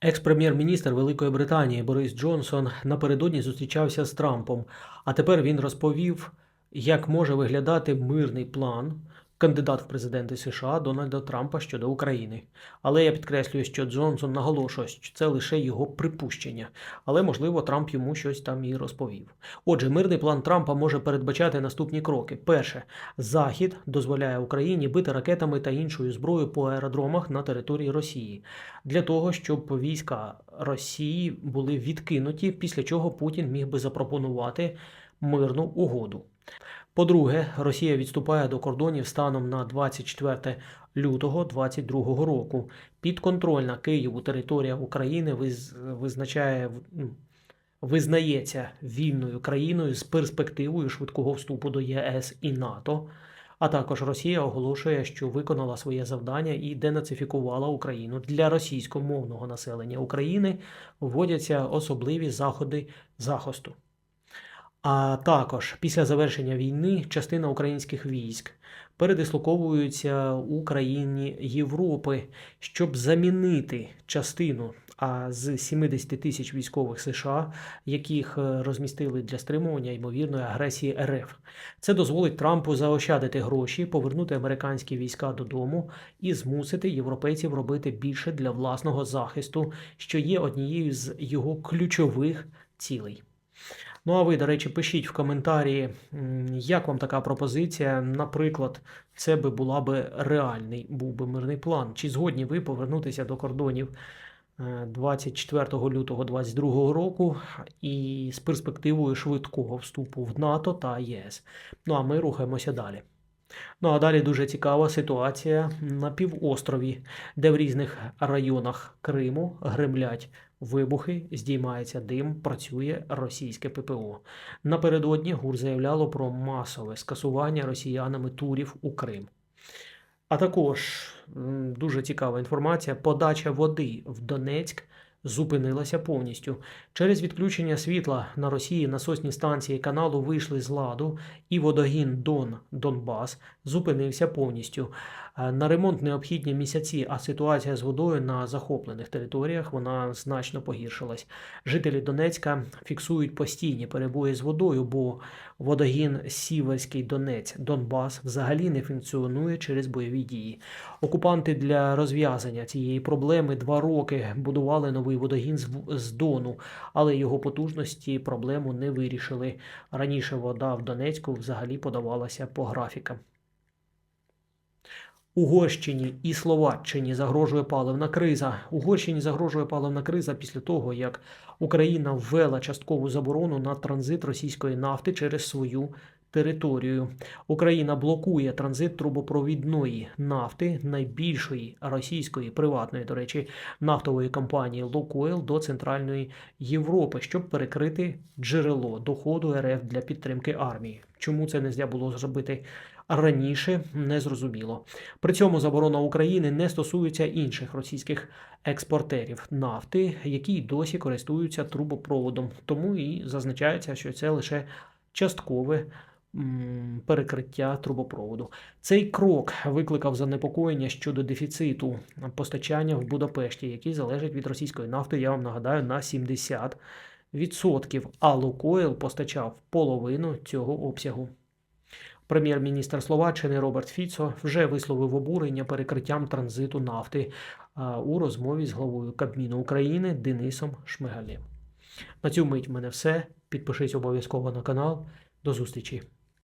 Екс-прем'єр-міністр Великої Британії Борис Джонсон напередодні зустрічався з Трампом, а тепер він розповів, як може виглядати мирний план кандидат в президенти США Дональда Трампа щодо України. Але я підкреслюю, що Джонсон наголошує, що це лише його припущення, але можливо Трамп йому щось там і розповів. Отже, мирний план Трампа може передбачати наступні кроки: перше, Захід дозволяє Україні бити ракетами та іншою зброєю по аеродромах на території Росії для того, щоб війська Росії були відкинуті, після чого Путін міг би запропонувати мирну угоду. По-друге, Росія відступає до кордонів станом на 24 лютого 2022 року. Підконтрольна Києву територія України виз- визначає ну, визнається вільною країною з перспективою швидкого вступу до ЄС і НАТО. А також Росія оголошує, що виконала своє завдання і денацифікувала Україну. Для російськомовного населення України вводяться особливі заходи захисту. А також після завершення війни частина українських військ передислоковуються у країні Європи, щоб замінити частину а з 70 тисяч військових США, яких е, розмістили для стримування ймовірної агресії РФ. Це дозволить Трампу заощадити гроші, повернути американські війська додому і змусити європейців робити більше для власного захисту, що є однією з його ключових цілей. Ну а ви, до речі, пишіть в коментарі, як вам така пропозиція. Наприклад, це би була би реальний був би мирний план. Чи згодні ви повернутися до кордонів е, 24 лютого 2022 року і з перспективою швидкого вступу в НАТО та ЄС? Ну а ми рухаємося далі. Ну а далі дуже цікава ситуація на півострові, де в різних районах Криму гремлять вибухи, здіймається дим, працює російське ППО. Напередодні ГУР заявляло про масове скасування росіянами турів у Крим. А також дуже цікава інформація: подача води в Донецьк зупинилася повністю. Через відключення світла на Росії насосні станції каналу вийшли з ладу, і водогін Дон Донбас зупинився повністю. Е, На ремонт необхідні місяці, а ситуація з водою на захоплених територіях вона значно погіршилась. Жителі Донецька фіксують постійні перебої з водою, бо водогін Сіверський Донець Донбас взагалі не функціонує через бойові дії. Окупанти для розв'язання цієї проблеми два роки будували новий водогін з, Дону, але його потужності проблему не вирішили. Раніше вода в Донецьку взагалі подавалася по графікам. Угорщині і Словаччині загрожує паливна криза. Угорщині загрожує паливна криза після того, як Україна ввела часткову заборону на транзит російської нафти через свою територію. Україна блокує транзит трубопровідної нафти найбільшої російської приватної, до речі, нафтової компанії Лукойл до Центральної Європи, щоб перекрити джерело доходу РФ для підтримки армії. Чому це не було зробити раніше, не зрозуміло. При цьому заборона України не стосується інших російських експортерів нафти, які досі користуються трубопроводом. Тому і зазначається, що це лише часткове перекриття трубопроводу. Цей крок викликав занепокоєння щодо дефіциту постачання в Будапешті, який залежить від російської нафти, я вам нагадаю, на 70%, а Лукойл постачав половину цього обсягу. Прем'єр-міністр Словаччини Роберт Фіцо вже висловив обурення перекриттям транзиту нафти у розмові з главою Кабміну України Денисом Шмигалем. На цю мить в мене все. Підпишись обов'язково на канал. До зустрічі!